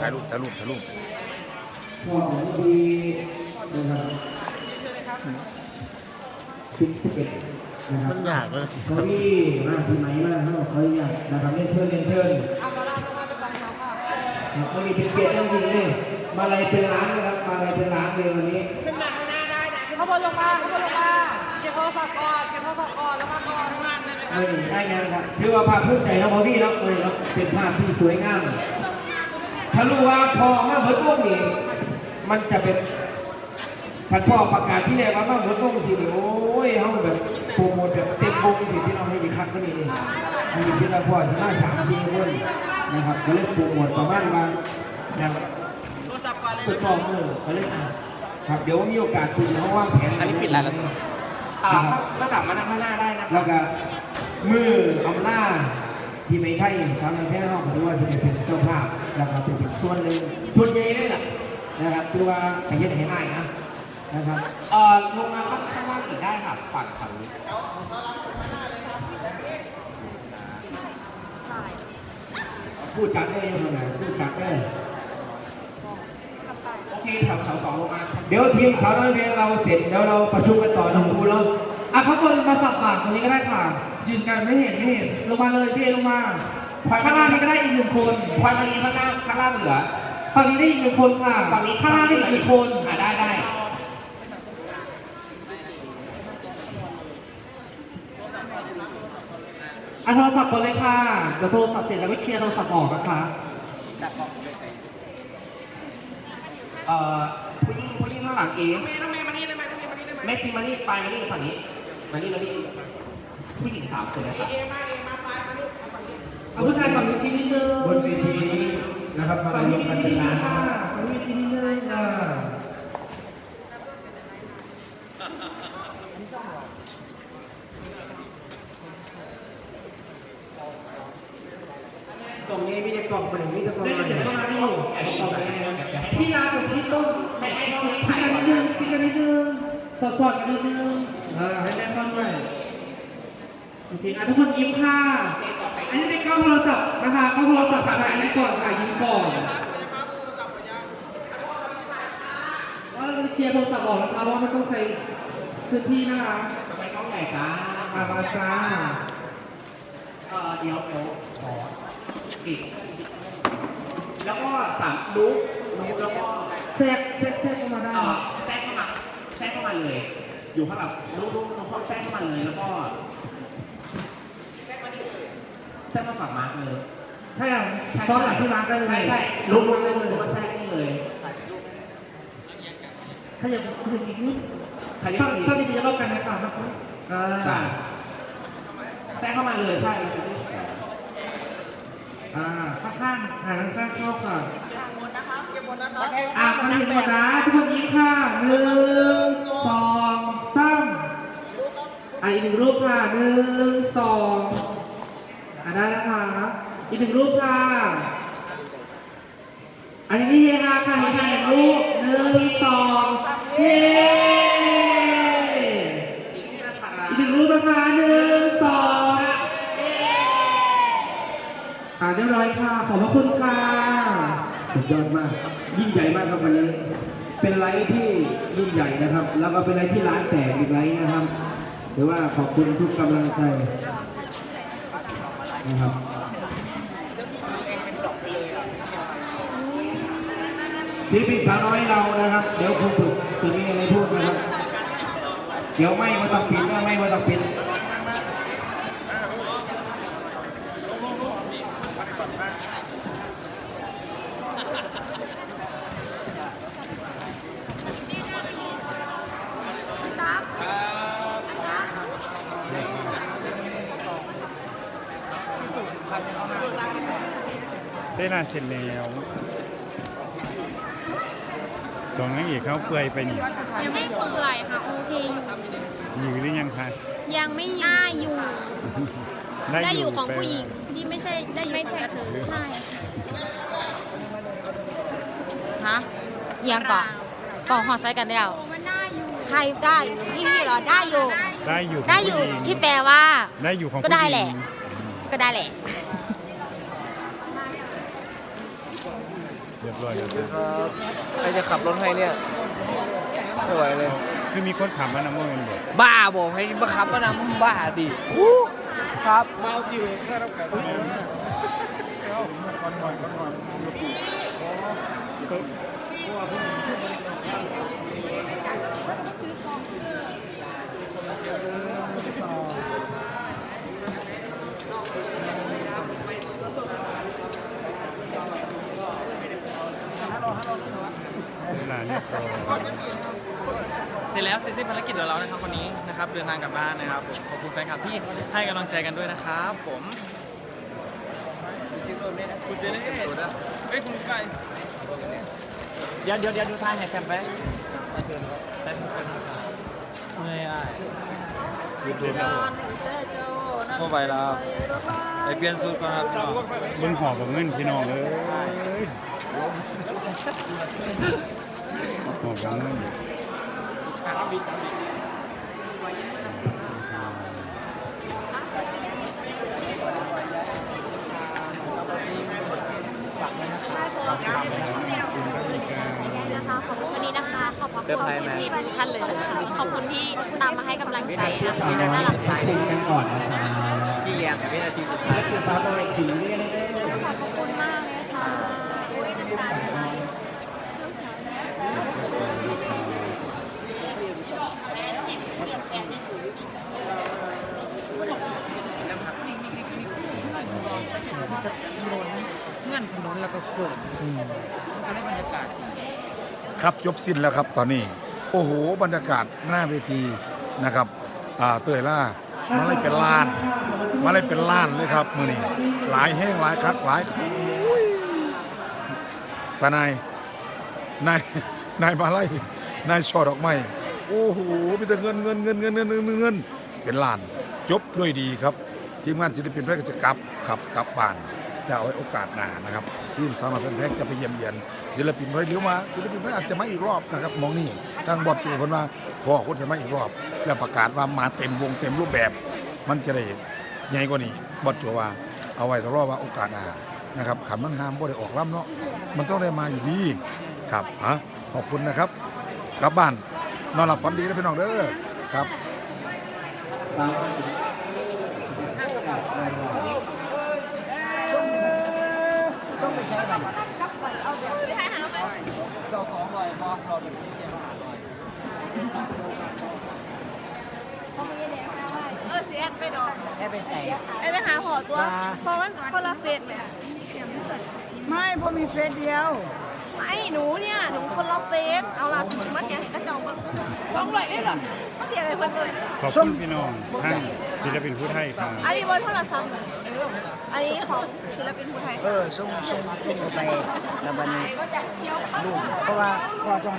ถ่ายรูปถ่ายรูปถ่ายรูปพ่อของดีนะครับสิบสิบเอ็ดนะครับมันยากเลยเขาที่มาที่ไหนมากเขาเขาอยากนะครับเล่นเชิญเล่นเชิญครับก็มีเป็นเกียรติจริงเลยมาอะไรเป็นล้านนะครับมาอะไรเป็นล้านเลยวันนี้เขาบนลงมาเขาบนลงมาเก็บโทรศัพท์ก่อนเก็บโทรศัพท์ก่อนแล้วมาก่อนไม่ได้งานครับถือว่าภาพภูมิใจน้องบอดี้เนาะเลยเนาะเป็นภาพที่สวยงาม ถ้ารู้ว่าพอมาเบิร์ดวงนี่มันจะเป็นพันพ่อประกาศที่แรกว่ามาเบิร์ดวงสิโอ้ยเขาแบบโปรโมทแบบเต็มวงสิที่เราให้ดีคักก็นี่เองให้ดีที่เราพ่อสิมาสามสี่คนนะครับก็เลยโปรโมทประมาณว่านะครับตัวจองเออก็เลยอะครับเดี๋ยวมีโอกาสคุยเขาว่างแผนอันนี้ปิดแล้วเหรออ่าข้างหลังมานั่งข้างหน้าได้นะแล้วก็มืออำนาจที่ไม่ไทยสามนักแพทย์ห้องหรือว่าจะเป็นเจ้าภาพ แล้วก็เป็นส่วนหนึ่งส่วนใหญ่เลยล่ะนะครับคือว่าไปเฮ็ดให้ง่ายนะนะครับเอ่อลงมาข้างข้างล่างอีกได้ค่ะฝั่งฝั่งนี้ผู้จัดได้ยังไงผู้จัดได้โอเคแถวแถวสองลงมาเดี๋ยวทีมสาวน้อยเพลงเราเสร็จแล้วเราประชุมกันต่อทางครูแล้วอะเขาบนมาสับปากตรงนี้ก็ได้ค่ะยืนกันไม่เห็นไม่เห็นลงมาเลยพี่เอลงมา ข้างล่างนี้ก็ได้อีกหนึ่งคนพอยตรงนี้ข้างหน้าข้างล่างเหลือฝั่งนี้ได้อีกหนึ่งคนค่ะฝั่งนี้ข้างล่างได้อีกหนึ่งคนอะได้ได้อะโทรศัพท์ก่อนเลยค่ะ เดี๋ยวโทรศัพท์เสร็จแล้วไม่เคลียร์โทรศัพท์ออกนะคะเอ่อผู้หญิงผู้หญิงข้างหลังเองแม่น้องแม่มานี่ได้ไหมน้องแม่มานี่ได้ไหมแม่ทีมานี่ไปมานี่ฝั่งนี้มานี่มานี่ผู้หญิงสามคนนะครับ เอาผู้ชายฝั่งนี้ชี้นิดนึงบนเวทีนี้นะครับมาฝั่งรนี้วมมีกันชี้เป็นนิดนึล้างนค่ะฝั่งนี้มีชี้นิดนึงอะกล่องนี้มีแต่กล่องคนหนึ่งมีแต่กล่องได้อะไรเดี๋ยวต้องมาที่กล่องอะไรนะที่ร้านกับที่ต้นชี้กันนิดนึงชี้กันนิดนึงสอดสอดกันนิดนึงอ่าให้แม่ฟังหน่อย โอเคอะทุกคนยิ้มค่ะ อันนี้เป็นกล้องโทรศัพท์นะคะกล้องโทรศัพท์ถ่ายนี้ก่อนถ่ายยิ้มก่อนว่าเราจะเคลียร์โทรศัพท์ออกนะคะเพราะว่ามันต้องใช้พื้นที่นะคะทำไมกล้องใหญ่จ้ามามาจ้าเอ่อเดี๋ยวเดี๋ยวขออีกแล้วก็สามลุกลุกแล้วก็แทรกแทรกแทรกเข้ามาได้เอ่อแทรกเข้ามาแทรกเข้ามาเลย อยู่ข้างหลังลุกลุกลุกเข้าแทรกเข้ามาเลยแล้วก็แทรกมานี่เลย แทรกมาฝั่งมาร์กเลย ใช่อะซ้อนหลังที่ร้านได้เลยใช่ใช่ลุลุกกลุมากได้ลุกเลยลุกมาแทรกนี่เลยขยับขยับอีกนิดใครจะเท่าเท่าที่จะเล่ากันนะคะอ่าจ้ะแทรกเข้ามาเลยใช่มันจะได้อ่าข้างข้างๆหันข้างๆเข้าค่ะอะมันเห็นหมดนะทุกคนยิ้มค่ะหนึ่งสองสามอะอีกหนึ่งรูปค่ะหนึ่งสองอะ ได้แล้วค่ะอีกหนึ่งรูปค่ะ อันนี้เฮฮาค่ะเฮฮาหนึ่งรูปหนึ่งสองเฮอีกหนึ่งรูปนะคะหนึ่งสองอ่าเรียบร้อยค่ะ ขอบพระคุณค่ะสุดยอดมาก ยิ่งใหญ่มากครับวันนี้ เป็นไลฟ์ที่ยิ่งใหญ่นะครับ แล้วก็เป็นไลฟ์ที่ร้านแตกอีกไลฟ์นะครับถือว่าขอบคุณทุกกำลังใจ นะครับศิลปินสาวน้อยเรานะครับ เดี๋ยวครูฝึกจะมีอะไรพูดนะครับ เดี๋ยวไม่มาต้องปิดนะไม่มาต้องปิด ได้นานเสร็จแล้วสองนางเอกเขาเปื่อยไปนี่ยังไม่เปื่อยค่ะโอเคอยู่อยู่หรือยังคะยังไม่ย่าอยู่ ได้อยู่ของแต่ผู้หญิงที่ไม่ใช่ได้อยู่ของกระเทยใช่ฮะเอียงก่อนก่อนหอไซกันแล้วโอ้มันได้อยู่ใครได้ที่นี่เหรอได้อยู่ ได้อยู่ของได้อยู่ผู้หญิงที่แปลว่า ได้อยู่ของก็ได้ผู้ญิงแหละ ก็ได้แหละ เรียบร้อยแล้วครับครับใครจะขับรถให้เนี่ยไม่ไหวเลย คือมีคนขับมานำว่าเป็นบอกบ้าบอกให้มาขับมานำบ้าดิอู้ครับเมาจิ๋วแค่รับกันเวลาเรียบร้อย เสร็ จแล้วเสร็จสิ้นภารกิจของเรานะครับวันนี้นะครับเดินทางกลับบ้านนะครับผมขอบคุณแฟนคลับที่ให้กำลังใจกันด้วยนะครับผมคุณเจเน่เฮ้ยคุณไก่เดี๋ยวเดี๋ยวเดี๋ยวดูท่าแฮกแคมไปเมื่อยอะยูทูบเข้าไปแล้วไปเปลี่ยนสูตรก่อนครับพี่น้องเบิ่งหอบกับเงินพี่น้องเลยหอบกับเงิน วันนี้นะคะ ขอบพระคุณที่ท่านเลยนะคะ ขอบคุณที่ตามมาให้กำลังใจนะคะน่ารักมากชิงกันก่อนนะจ๊ะพี่แยมวินาทีสุดท้ายคือสาวตัวเล็กผีนี่เลยขอบคุณมากเลยค่ะอุ้ยน้ำตาไหล เงื่อนถนนแล้วก็โค้งมันก็ได้บรรยากาศครับจบสิ้นแล้วครับตอนนี้ โอ้โห บรรยากาศหน้าเวทีนะครับอ่าเตยล่ามาเลยเป็นล้าน มาเลยเป็นล้านเลยครับมือนี้หลายแห้งหลายคักหลายอุ้ยตานายนายนายมาไล่นายช่อดอกไม้ โอ้โหมีแต่เงินเงินเงินเงินเงินเงินเงินเป็นล้านจบด้วยดีครับ ทีมงานศิลปินแพร่ก็จะกลับขับกลับบ้านจะเอาไว้โอกาสหน้านะครับทีมสามารถแพร่จะไปเยี่ยมเยียนศิลปินไว้หรือว่าศิลปินไว้อาจจะมาอีกรอบนะครับมองนี่ทางบอดจูเพิ่นว่าขอคนจะมาอีกรอบ แล้วประกาศว่ามาเต็มวงเต็มรูปแบบ มันจะได้ใหญ่กว่านี้บอดจูว่าเอาไว้ตลอดว่าโอกาสหน้านะครับขันมันหามบ่ได้ออกล่ำเนาะมันต้องได้มาอยู่ดีครับอะขอบคุณนะครับกลับบ้าน นอนหลับฝันดีนะพี่น้องเด้อครับสาวเจ้าสองร้อยพอเราดูที่เจ็ดห้าร้อยเออเสียไปดอกแค่ไปใส่ไอ้ไปหาหอตัวเพราะมันคนละเฟสเลยไม่พอมีเฟสเดียวไม่หนู เนี่ยหนูคนละเฟสเอาล่ะสิมาเทียเห็นกระจองมาสองร้อยเองเหรอมาเทียอะไรคนเลยขอบคุณพี่น้องทั้งศิลปินผู้ไทยครับอันนี้บนโทรศัพท์อันนี้ของศิลปินผู้ไทยเออส่งส่งส่งเข้าไปแล้ววันนี้ดูเพราะว่าพ่อต้อง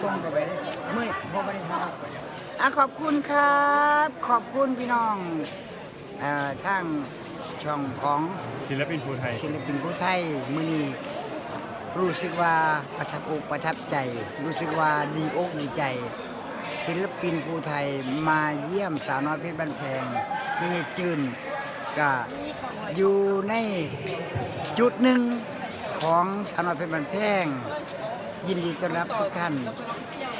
ส่งเข้าไปเลยเมื่อพ่อไม่ได้ทำอะขอบคุณครับ ขอบคุณพี่น้องเอ่อทางช่องของศิลปินผู้ไทยศิลปินผู้ไทยมือนี้ รู้สึกว่าประทับอกประทับใจ รู้สึกว่าดีอกดีใจ ศิลปินผู้ไทยมาเยี่ยมสาวน้อยเพชรบ้านแพงนี่จืนก็อยู่ในจุดหนึ่งของสาวน้อยเพชรบ้านแพง ยินดีต้อนรับทุกท่าน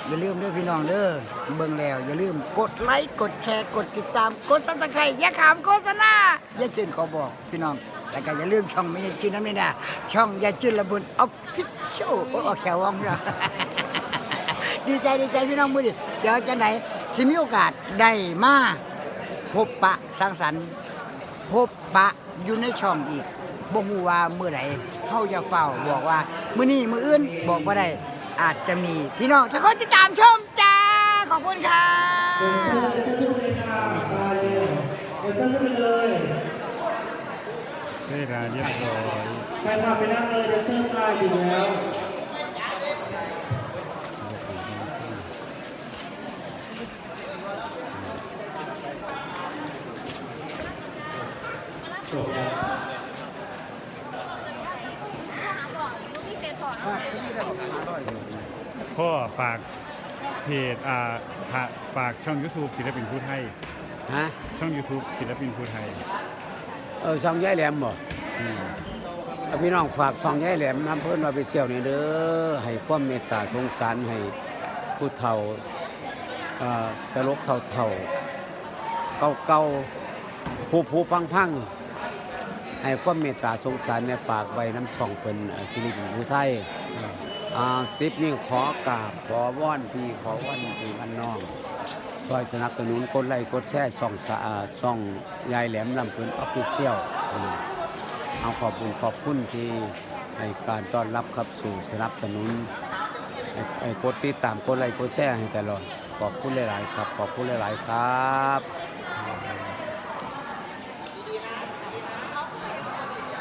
อย่าลืมเด้อพี่น้องเด้อเบิ่งแล้ว อย่าลืมกดไลค์กดแชร์กดติดตามกดซับสไครต์อย่าขามโฆษณาอย่าจืนขอบอกพี่น้อง แต่ก็อย่าลืมช่องไม่ยาจืนน้ำนี่นะช่องยาจืนระบุนออฟฟิเชียลโอ้แขววองเราดีใจดีใจพี่น้องมือดิเดี๋ยวจะไหนสิมีโอกาสได้มาพบปะสร้างสรรค์พบปะอยู่ในช่องอีกบ่ฮู้ว่ามื้อใดเฮาจะเฝ้าบอกว่ามื้อนี้มื้ออื่นบอกบ่ได้อาจจะมีพี่น้องถ้าเขาติดตามชมจ้าขอบคุณค่ะ เวลาเรียบร้อยใครทำไปนั่งเลยจะเสื้อลายอยู่แล้วพ่อฝากเพจอ่าฝากช่อง YouTube ศิลปินผู้ไทย ฮะ ช่อง YouTube ศิลปินผู้ไทย ออช่องย้ายแหลมบ่อืมเอาพี่น้องฝากฟังยายแหลมน้ำเพิ่นว่าไปเชี่ยวนี่เด้อให้ความเมตตาสงสารให้ผู้เฒ่าเอ่อตลกเฒ่าเฒ่าเก่าเก่าๆผู้ผู้พังพังๆให้ความเมตตาสงสารเนี่ยฝากไว้น้ำช่องเป็นเอ่อสิริบุญไทยอ่าสิบนี่ขอกราบขอว่อนพี่ขอว่อนพี่มันน้อง ช่วยสนับสนุนกดไลค์กดแชร์ช่องสะอาดส่องยายแหลมลำพื้นออฟฟิเชียลเอาขอบคุณขอบคุณที่ให้การต้อนรับครับสู่สนับสนุนไอ้กดติดตามกดไลค์กดแชร์ให้ตลอดขอบคุณหลาย ๆ ครับ ขอบคุณหลาย ๆ ครับ